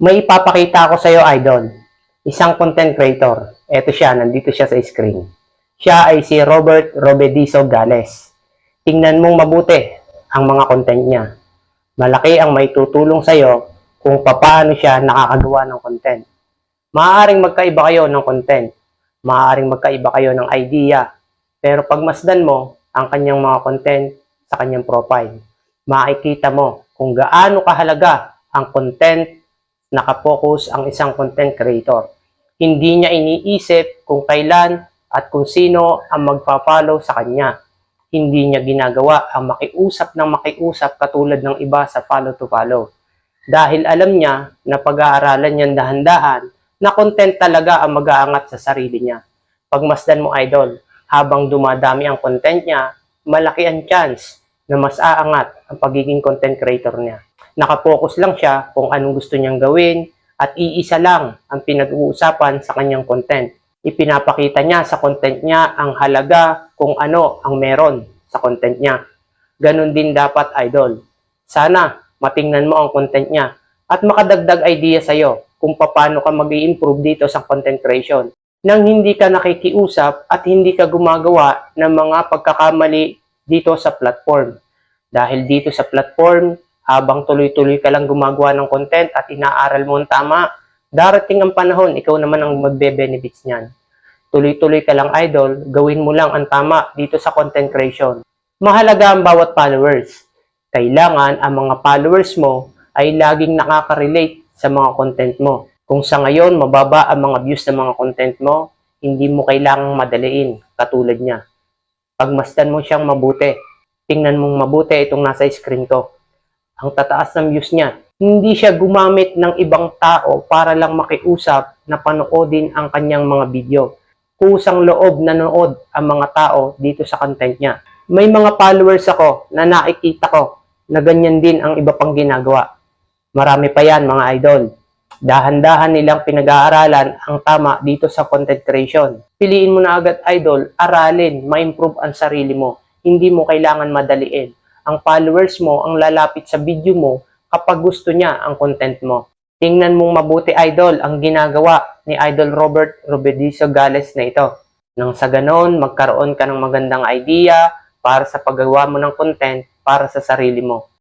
May ipapakita ako sa iyo, idol. Isang content creator. Ito siya, nandito siya sa screen. Siya ay si Robert Robedizo Gales. Tingnan mong mabuti ang mga content niya. Malaki ang may tutulong sa iyo kung paano siya nakakagawa ng content. Maaaring magkaiba kayo ng content. Maaaring magkaiba kayo ng idea. Pero pagmasdan mo ang kanyang mga content sa kanyang profile, makikita mo kung gaano kahalaga ang content nakapokus ang isang content creator. Hindi niya iniisip kung kailan at kung sino ang magpa-follow sa kanya. Hindi niya ginagawa ang makiusap ng makiusap katulad ng iba sa follow to follow. Dahil alam niya na pag-aaralan niyan dahan-dahan na content talaga ang mag-aangat sa sarili niya. Pagmasdan mo idol, habang dumadami ang content niya, malaki ang chance na mas aangat ang pagiging content creator niya nakapokus lang siya kung anong gusto niyang gawin at iisa lang ang pinag-uusapan sa kanyang content. Ipinapakita niya sa content niya ang halaga kung ano ang meron sa content niya. Ganon din dapat idol. Sana matingnan mo ang content niya at makadagdag idea sa'yo kung paano ka mag improve dito sa content creation nang hindi ka nakikiusap at hindi ka gumagawa ng mga pagkakamali dito sa platform. Dahil dito sa platform, habang tuloy-tuloy ka lang gumagawa ng content at inaaral mo ang tama, darating ang panahon, ikaw naman ang magbe-benefits niyan. Tuloy-tuloy ka lang idol, gawin mo lang ang tama dito sa content creation. Mahalaga ang bawat followers. Kailangan ang mga followers mo ay laging nakaka-relate sa mga content mo. Kung sa ngayon mababa ang mga views ng mga content mo, hindi mo kailangang madaliin katulad niya. Pagmasdan mo siyang mabuti. Tingnan mong mabuti itong nasa screen ko ang tataas ng views niya. Hindi siya gumamit ng ibang tao para lang makiusap na panoodin ang kanyang mga video. Kusang loob nanood ang mga tao dito sa content niya. May mga followers ako na nakikita ko na ganyan din ang iba pang ginagawa. Marami pa yan mga idol. Dahan-dahan nilang pinag-aaralan ang tama dito sa content creation. Piliin mo na agad idol, aralin, ma-improve ang sarili mo. Hindi mo kailangan madaliin ang followers mo ang lalapit sa video mo kapag gusto niya ang content mo. Tingnan mong mabuti idol ang ginagawa ni Idol Robert Robedizo Gales na ito. Nang sa ganon, magkaroon ka ng magandang idea para sa paggawa mo ng content para sa sarili mo.